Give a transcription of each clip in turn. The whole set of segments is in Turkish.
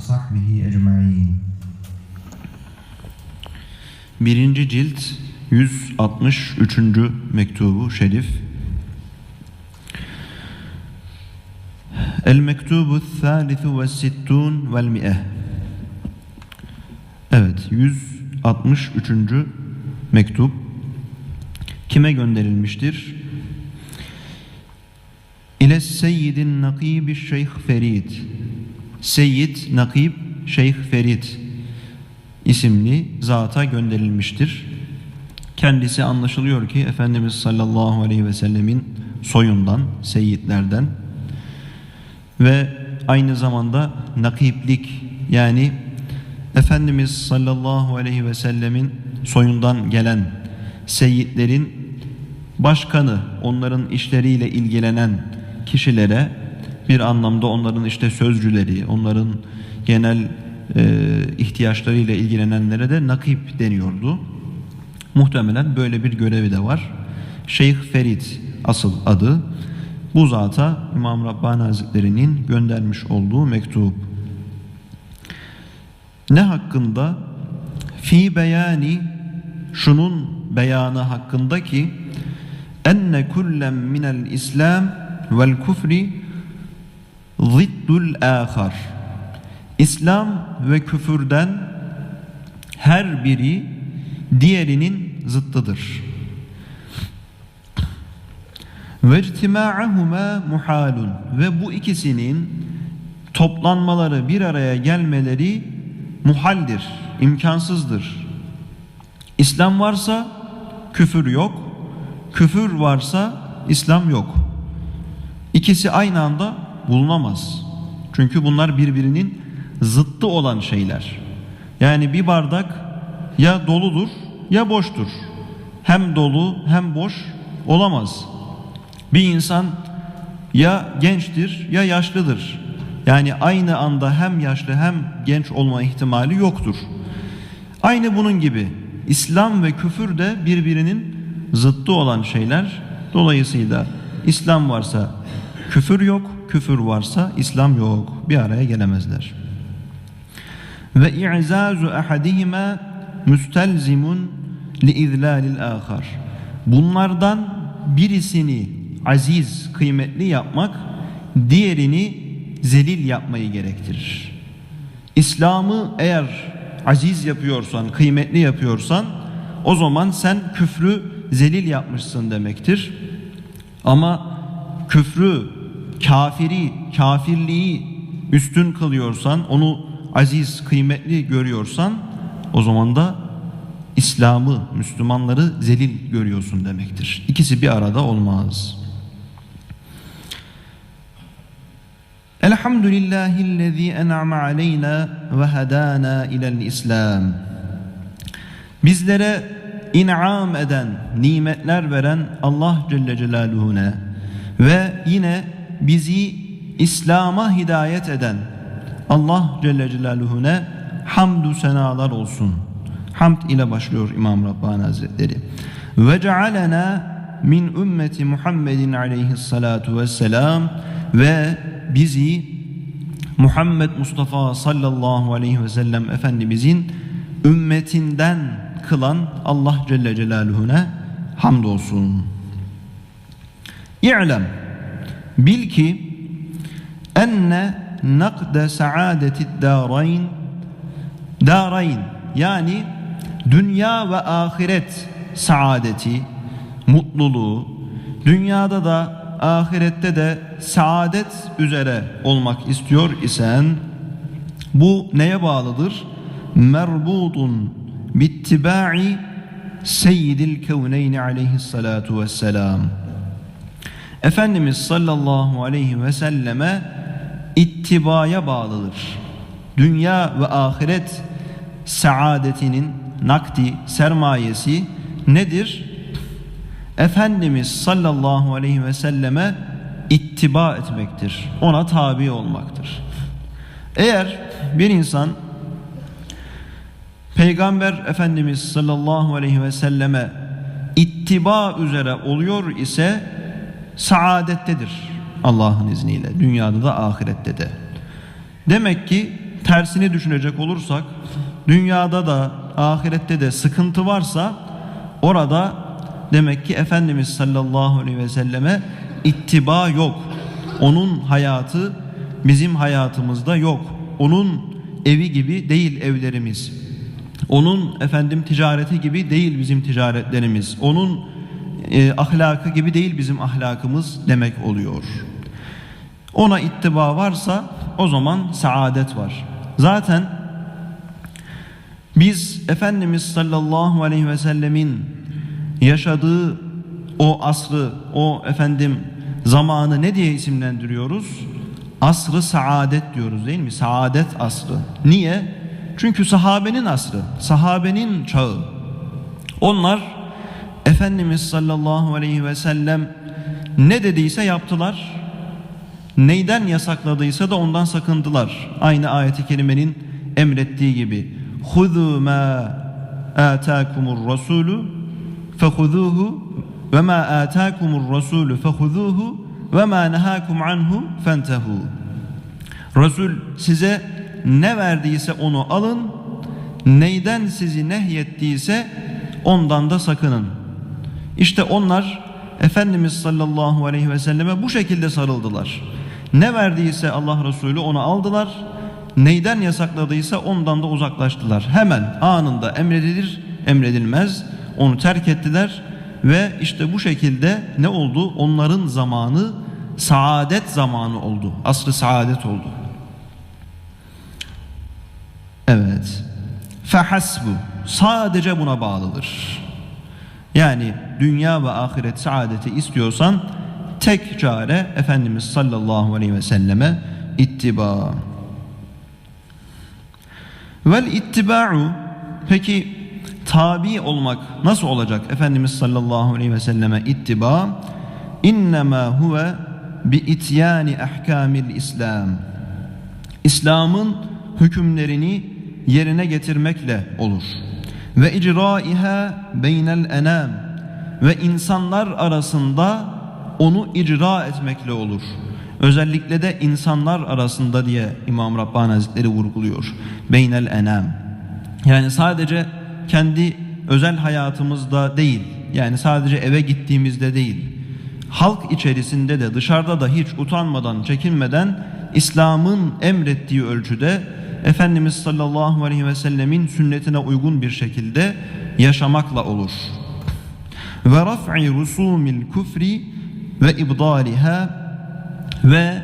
وصحبه أجمعين Birinci cilt 163. mektubu şerif. El mektubu thalithu ve sittun vel mi'eh. Evet 163. mektup kime gönderilmiştir? İle seyyidin nakibi şeyh Ferid. Seyyid Nakib Şeyh Ferid isimli zata gönderilmiştir. Kendisi anlaşılıyor ki Efendimiz sallallahu aleyhi ve sellemin soyundan, seyyidlerden ve aynı zamanda nakiplik yani Efendimiz sallallahu aleyhi ve sellemin soyundan gelen seyyidlerin başkanı, onların işleriyle ilgilenen kişilere bir anlamda onların işte sözcüleri, onların genel e, ihtiyaçlarıyla ilgilenenlere de nakip deniyordu. Muhtemelen böyle bir görevi de var. Şeyh Ferid asıl adı. Bu zata İmam Rabbani Hazretleri'nin göndermiş olduğu mektup. Ne hakkında? Fi beyani şunun beyanı hakkında ki enne kullen minel İslam vel kufri ziddul ahar. İslam ve küfürden her biri diğerinin zıttıdır. Ve ihtima'ahuma muhalun ve bu ikisinin toplanmaları bir araya gelmeleri muhaldir, imkansızdır. İslam varsa küfür yok, küfür varsa İslam yok. İkisi aynı anda bulunamaz. Çünkü bunlar birbirinin zıttı olan şeyler. Yani bir bardak ya doludur ya boştur. Hem dolu hem boş olamaz. Bir insan ya gençtir ya yaşlıdır. Yani aynı anda hem yaşlı hem genç olma ihtimali yoktur. Aynı bunun gibi İslam ve küfür de birbirinin zıttı olan şeyler. Dolayısıyla İslam varsa küfür yok, küfür varsa İslam yok. Bir araya gelemezler. Ve i'zazu ahadihima müstelzimun li izlalil ahar. Bunlardan birisini aziz, kıymetli yapmak diğerini zelil yapmayı gerektirir. İslam'ı eğer aziz yapıyorsan, kıymetli yapıyorsan o zaman sen küfrü zelil yapmışsın demektir. Ama küfrü, kafiri, kafirliği üstün kılıyorsan, onu aziz, kıymetli görüyorsan o zaman da İslam'ı, Müslümanları zelil görüyorsun demektir. İkisi bir arada olmaz. Elhamdülillahillezî en'ame aleyna ve hedâna ilel İslam. Bizlere in'am eden, nimetler veren Allah Celle Celaluhu'na ve yine bizi İslam'a hidayet eden Allah Celle Celaluhu'na hamdü senalar olsun. Hamd ile başlıyor İmam Rabbani Hazretleri. Ve cealena min ümmeti Muhammedin aleyhissalatu vesselam ve bizi Muhammed Mustafa sallallahu aleyhi ve sellem Efendimizin ümmetinden kılan Allah Celle Celaluhu'na hamdolsun. İ'lem bil ki enne nakde saadeti darayn darayn yani dünya ve ahiret saadeti mutluluğu dünyada da ahirette de saadet üzere olmak istiyor isen bu neye bağlıdır? Merbutun bittiba'i seyyidil kevneyni aleyhissalatu vesselam. Efendimiz sallallahu aleyhi ve selleme ittibaya bağlıdır. Dünya ve ahiret saadetinin nakdi sermayesi nedir? Efendimiz sallallahu aleyhi ve selleme ittiba etmektir. Ona tabi olmaktır. Eğer bir insan Peygamber Efendimiz sallallahu aleyhi ve selleme ittiba üzere oluyor ise saadettedir Allah'ın izniyle. Dünyada da ahirette de. Demek ki tersini düşünecek olursak dünyada da ahirette de sıkıntı varsa orada demek ki Efendimiz sallallahu aleyhi ve selleme ittiba yok. Onun hayatı bizim hayatımızda yok. Onun evi gibi değil evlerimiz. Onun efendim ticareti gibi değil bizim ticaretlerimiz. Onun e, ahlakı gibi değil bizim ahlakımız demek oluyor. Ona ittiba varsa o zaman saadet var. Zaten biz Efendimiz sallallahu aleyhi ve sellemin yaşadığı o asrı, o efendim zamanı ne diye isimlendiriyoruz? Asrı saadet diyoruz değil mi? Saadet asrı. Niye? Çünkü sahabenin asrı, sahabenin çağı. Onlar Efendimiz sallallahu aleyhi ve sellem ne dediyse yaptılar. Neyden yasakladıysa da ondan sakındılar. Aynı ayeti kerimenin emrettiği gibi. Huzu ma atakumur rasulu fehuzuhu ve ma atakumur rasulu fehuzuhu ve ma nahakum anhu fentehu. Resul size ne verdiyse onu alın, neyden sizi nehyettiyse ondan da sakının. İşte onlar Efendimiz sallallahu aleyhi ve selleme bu şekilde sarıldılar. Ne verdiyse Allah Resulü onu aldılar. Neyden yasakladıysa ondan da uzaklaştılar. Hemen anında emredilir, emredilmez. Onu terk ettiler ve işte bu şekilde ne oldu? Onların zamanı saadet zamanı oldu. Asrı saadet oldu. Evet. Fehasbu. Sadece buna bağlıdır. Yani dünya ve ahiret saadeti istiyorsan tek çare Efendimiz sallallahu aleyhi ve selleme ittiba. Vel ittiba'u peki tabi olmak nasıl olacak Efendimiz sallallahu aleyhi ve selleme ittiba? İnnemâ huve bi ityani ahkamil İslam. İslam'ın hükümlerini yerine getirmekle olur. Ve icraiha beynel enam ve insanlar arasında onu icra etmekle olur. Özellikle de insanlar arasında diye İmam Rabbani Hazretleri vurguluyor. Beynel enam. Yani sadece kendi özel hayatımızda değil, yani sadece eve gittiğimizde değil, halk içerisinde de dışarıda da hiç utanmadan, çekinmeden İslam'ın emrettiği ölçüde Efendimiz sallallahu aleyhi ve sellemin sünnetine uygun bir şekilde yaşamakla olur. Ve raf'i rusumil kufri ve ibdaliha ve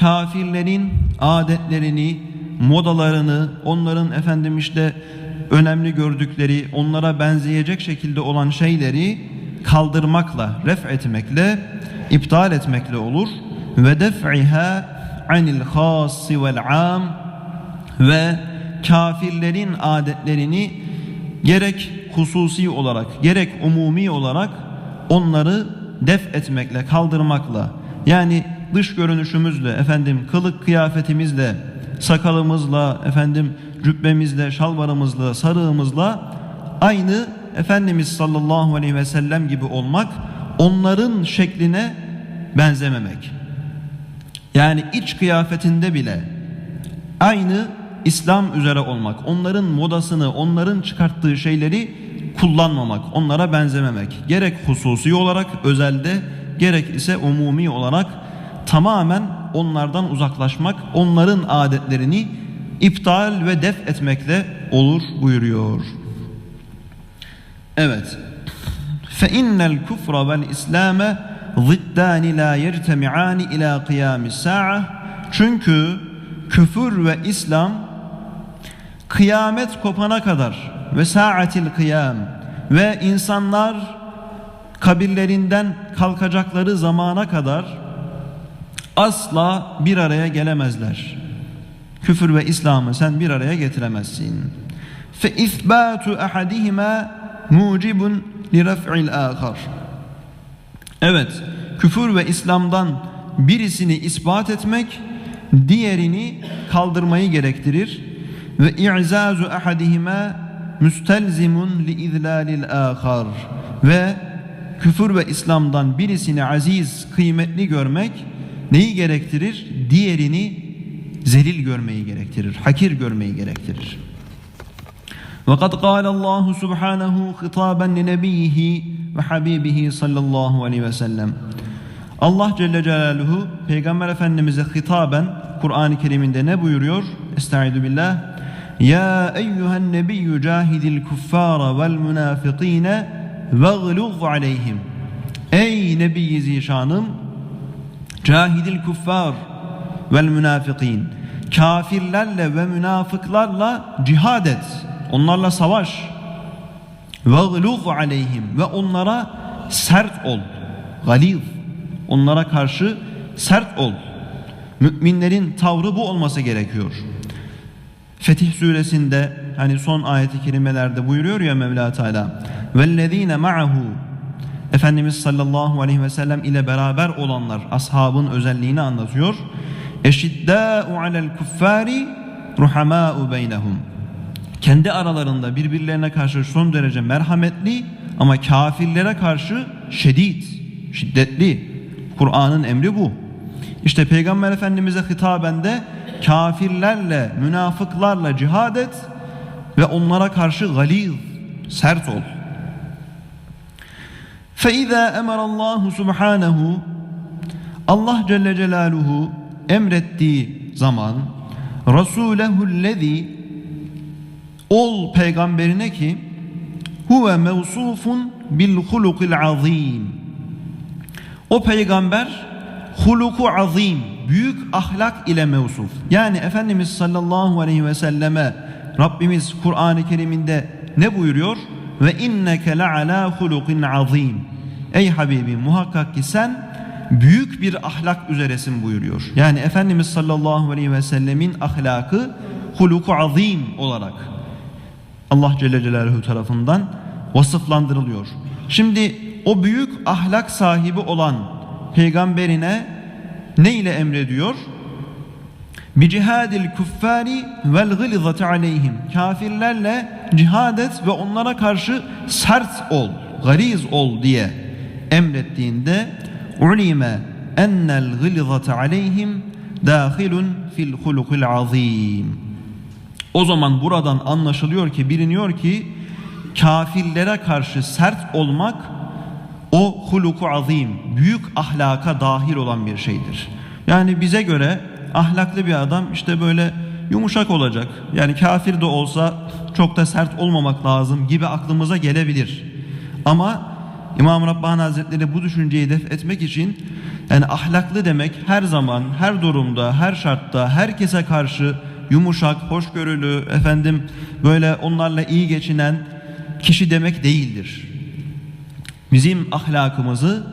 kafirlerin adetlerini, modalarını, onların efendim işte önemli gördükleri, onlara benzeyecek şekilde olan şeyleri kaldırmakla, ref etmekle, iptal etmekle olur. Ve def'iha anil khassi vel am ve kafirlerin adetlerini gerek hususi olarak gerek umumi olarak onları def etmekle, kaldırmakla yani dış görünüşümüzle, efendim kılık kıyafetimizle, sakalımızla, efendim cübbemizle, şalvarımızla, sarığımızla aynı Efendimiz sallallahu aleyhi ve sellem gibi olmak, onların şekline benzememek. Yani iç kıyafetinde bile aynı İslam üzere olmak, onların modasını, onların çıkarttığı şeyleri kullanmamak, onlara benzememek. Gerek hususi olarak özelde, gerek ise umumi olarak tamamen onlardan uzaklaşmak, onların adetlerini iptal ve def etmekle olur buyuruyor. Evet. Fe innel kufra vel islame ziddani la yertemi'ani ila kıyamis sa'a. Çünkü küfür ve İslam kıyamet kopana kadar ve saatil kıyam ve insanlar kabirlerinden kalkacakları zamana kadar asla bir araya gelemezler. Küfür ve İslam'ı sen bir araya getiremezsin. Fe isbatu ahadihima mucibun li raf'il ahar. Evet, küfür ve İslam'dan birisini ispat etmek diğerini kaldırmayı gerektirir ve i'zazu ahadihima müstelzimun li izlalil ahar ve küfür ve İslam'dan birisini aziz, kıymetli görmek neyi gerektirir? Diğerini zelil görmeyi gerektirir, hakir görmeyi gerektirir. وقد قال الله سبحانه خطابا لنبيه وحبيبه صلى الله عليه وسلم Allah Celle Celaluhu Peygamber Efendimiz'e hitaben Kur'an-ı Kerim'inde ne buyuruyor? Estaizu billah. ya eyyühen nebiyyü cahidil kuffara vel münafikine vegluz aleyhim. Ey Nebi Zişanım cahidil kuffar vel münafikin. Kafirlerle ve münafıklarla cihad et. Onlarla savaş. Vegluz aleyhim ve onlara sert ol. Galiz. Onlara karşı sert ol. Müminlerin tavrı bu olması gerekiyor. Fetih suresinde hani son ayeti kerimelerde buyuruyor ya Mevla Teala vellezine ma'ahu Efendimiz sallallahu aleyhi ve sellem ile beraber olanlar ashabın özelliğini anlatıyor. Eşiddâ'u alel kuffari ruhamâ'u beynehum. Kendi aralarında birbirlerine karşı son derece merhametli ama kafirlere karşı şiddet, şiddetli. Kur'an'ın emri bu. İşte Peygamber Efendimiz'e hitaben de kafirlerle, münafıklarla cihad et ve onlara karşı galiz, sert ol. فَاِذَا اَمَرَ اللّٰهُ سُبْحَانَهُ Allah Celle Celaluhu emrettiği zaman Resulehüllezî ol peygamberine ki huve mevsufun bil hulukil azim o peygamber huluku azim büyük ahlak ile mevsuf. Yani Efendimiz sallallahu aleyhi ve selleme Rabbimiz Kur'an-ı Kerim'inde ne buyuruyor? Ve inneke le'ala hulukin azim. Ey Habibim muhakkak ki sen büyük bir ahlak üzeresin buyuruyor. Yani Efendimiz sallallahu aleyhi ve sellemin ahlakı huluku azim olarak Allah Celle Celaluhu tarafından vasıflandırılıyor. Şimdi o büyük ahlak sahibi olan peygamberine ne ile emrediyor? Bi cihadil kuffari vel gılizati aleyhim. Kafirlerle cihad et ve onlara karşı sert ol, gariz ol diye emrettiğinde ulime ennel gılizati aleyhim dahilun fil hulukil azim. O zaman buradan anlaşılıyor ki biliniyor ki kafirlere karşı sert olmak o huluku azim, büyük ahlaka dahil olan bir şeydir. Yani bize göre ahlaklı bir adam işte böyle yumuşak olacak. Yani kafir de olsa çok da sert olmamak lazım gibi aklımıza gelebilir. Ama İmam Rabbani Hazretleri bu düşünceyi def etmek için yani ahlaklı demek her zaman, her durumda, her şartta, herkese karşı yumuşak, hoşgörülü, efendim böyle onlarla iyi geçinen kişi demek değildir. Bizim ahlakımızı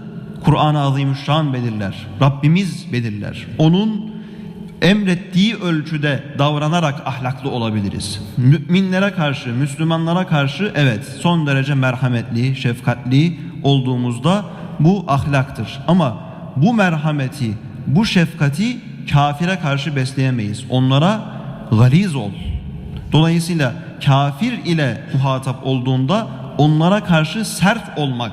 Kur'an-ı Azimüşşan belirler. Rabbimiz belirler. Onun emrettiği ölçüde davranarak ahlaklı olabiliriz. Müminlere karşı, Müslümanlara karşı evet son derece merhametli, şefkatli olduğumuzda bu ahlaktır. Ama bu merhameti, bu şefkati kafire karşı besleyemeyiz. Onlara galiz ol. Dolayısıyla kafir ile muhatap olduğunda onlara karşı sert olmak,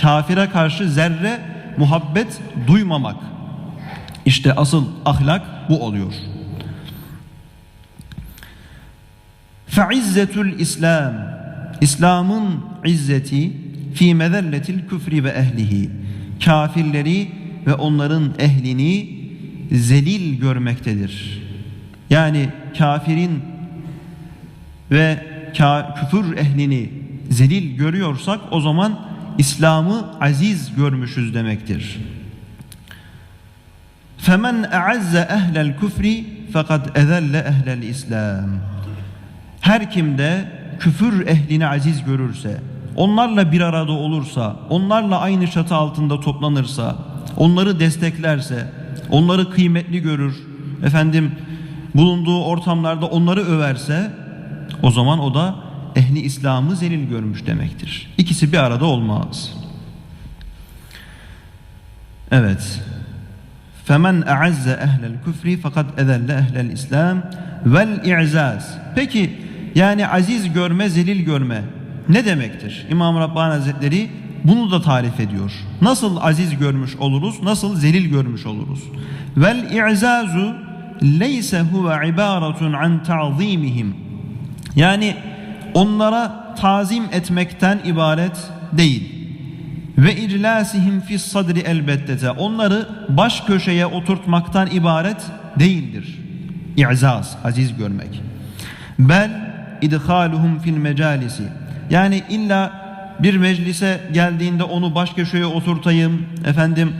kafire karşı zerre muhabbet duymamak. İşte asıl ahlak bu oluyor. Feizzetul İslam İslam'ın izzeti fi mezelletil küfri ve ehlihi kafirleri ve onların ehlini zelil görmektedir. Yani kafirin ve küfür ehlini zelil görüyorsak o zaman İslam'ı aziz görmüşüz demektir. Femen e'azze ehlel küfri fakat ezelle ehlel İslam. Her kim de küfür ehlini aziz görürse, onlarla bir arada olursa, onlarla aynı çatı altında toplanırsa, onları desteklerse, onları kıymetli görür, efendim bulunduğu ortamlarda onları överse, o zaman o da ehli İslam'ı zelil görmüş demektir. İkisi bir arada olmaz. Evet. Femen e'azze ehlel küfri fakat ezelle ehlel İslam vel i'zaz. Peki yani aziz görme, zelil görme ne demektir? İmam Rabbani Hazretleri bunu da tarif ediyor. Nasıl aziz görmüş oluruz, nasıl zelil görmüş oluruz? Vel i'zazu leyse huve ibaretun an ta'zimihim. Yani onlara tazim etmekten ibaret değil. Ve iclasihim fis sadri elbettete. Onları baş köşeye oturtmaktan ibaret değildir. İ'zaz, aziz görmek. Bel idhaluhum fil mecalisi. Yani illa bir meclise geldiğinde onu baş köşeye oturtayım, efendim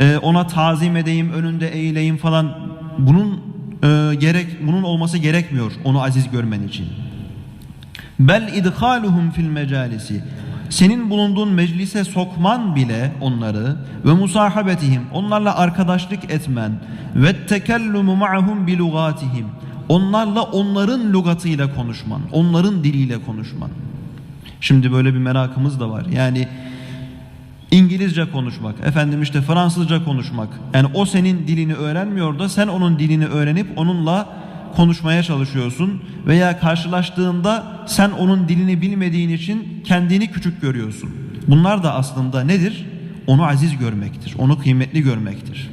e, ona tazim edeyim, önünde eğileyim falan. Bunun e, gerek bunun olması gerekmiyor onu aziz görmen için. Bel idhaluhum fil mecalisi. Senin bulunduğun meclise sokman bile onları ve musahabetihim onlarla arkadaşlık etmen ve tekellumu ma'hum bi lugatihim onlarla onların lugatıyla konuşman, onların diliyle konuşman. Şimdi böyle bir merakımız da var. Yani İngilizce konuşmak, efendim işte Fransızca konuşmak. Yani o senin dilini öğrenmiyor da sen onun dilini öğrenip onunla konuşmaya çalışıyorsun veya karşılaştığında sen onun dilini bilmediğin için kendini küçük görüyorsun. Bunlar da aslında nedir? Onu aziz görmektir, onu kıymetli görmektir.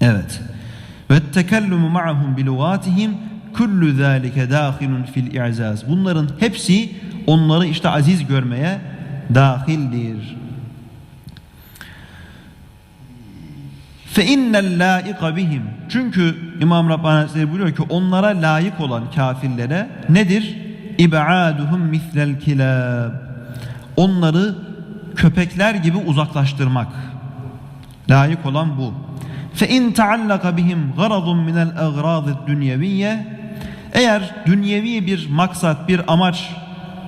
Evet. Ve tekellumu ma'hum bi lugatihim kullu zalike dahilun fil i'zaz. Bunların hepsi onları işte aziz görmeye dahildir. İnnel laika bihim. Çünkü İmam Rabbani Hazretleri buyuruyor ki onlara layık olan kafirlere nedir? İb'aduhum mislel kilab. Onları köpekler gibi uzaklaştırmak. Layık olan bu. İn taallaka bihim garadun minel agradi'd dunyeviyye. Eğer dünyevi bir maksat, bir amaç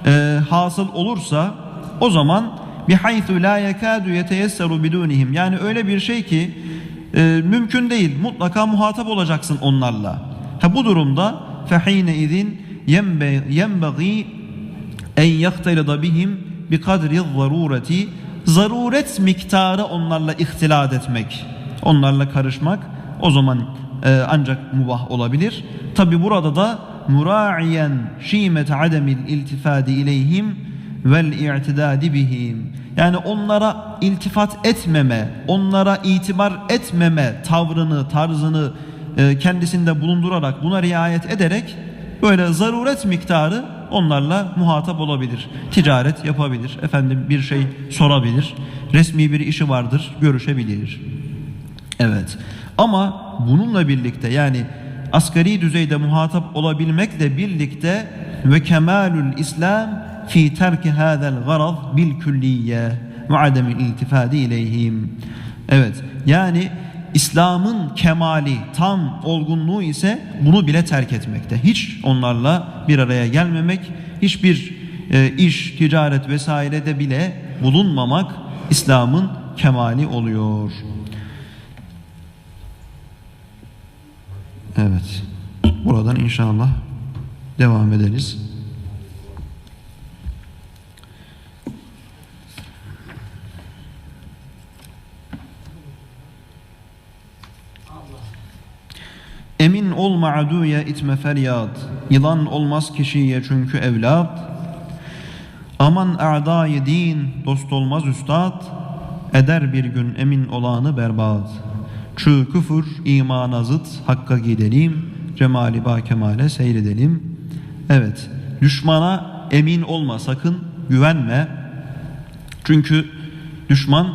e, hasıl olursa o zaman bihaythu la yekadu yeteyesseru bidunihim. Yani öyle bir şey ki e, mümkün değil. Mutlaka muhatap olacaksın onlarla. Ha bu durumda fehine izin yenbagi en yaktelida bihim bi kadri zarureti zaruret miktarı onlarla ihtilat etmek, onlarla karışmak o zaman e, ancak mubah olabilir. Tabi burada da mura'iyen şimet ademil iltifadi ileyhim vel i'tidadi bihim. Yani onlara iltifat etmeme, onlara itibar etmeme tavrını, tarzını e, kendisinde bulundurarak, buna riayet ederek böyle zaruret miktarı onlarla muhatap olabilir. Ticaret yapabilir, efendim bir şey sorabilir, resmi bir işi vardır, görüşebilir. Evet. Ama bununla birlikte yani asgari düzeyde muhatap olabilmekle birlikte ve kemalül İslam fi terki hadal garad bil külliye ve ademil iltifadi ileyhim. Evet. Yani İslam'ın kemali, tam olgunluğu ise bunu bile terk etmekte. Hiç onlarla bir araya gelmemek, hiçbir e, iş, ticaret vesairede bile bulunmamak İslam'ın kemali oluyor. Evet. Buradan inşallah devam ederiz. Emin olma aduya itme feryat. Yılan olmaz kişiye çünkü evlat. Aman a'dayı din dost olmaz üstad. Eder bir gün emin olanı berbat. Çığ küfür imana zıt hakka gidelim. Cemali ba kemale seyredelim. Evet düşmana emin olma sakın güvenme. Çünkü düşman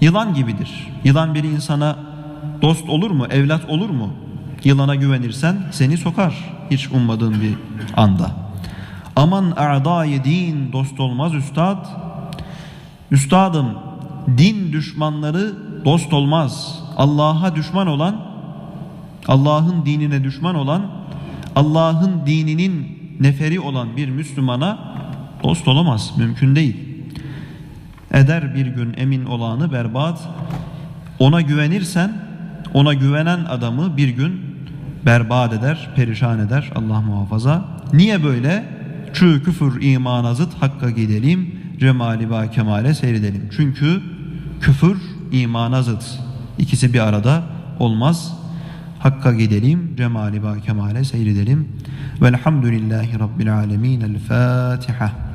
yılan gibidir. Yılan bir insana dost olur mu, evlat olur mu? Yılana güvenirsen seni sokar hiç ummadığın bir anda. Aman a'dayı din dost olmaz üstad. Üstadım din düşmanları dost olmaz. Allah'a düşman olan, Allah'ın dinine düşman olan, Allah'ın dininin neferi olan bir Müslümana dost olamaz. Mümkün değil. Eder bir gün emin olanı berbat. Ona güvenirsen, ona güvenen adamı bir gün berbat eder, perişan eder Allah muhafaza. Niye böyle? Çü küfür imana zıt hakka gidelim, cemali ba kemale seyredelim. Çünkü küfür imana zıt. İkisi bir arada olmaz. Hakka gidelim, cemali ba kemale seyredelim. Velhamdülillahi Rabbil alemin. El Fatiha.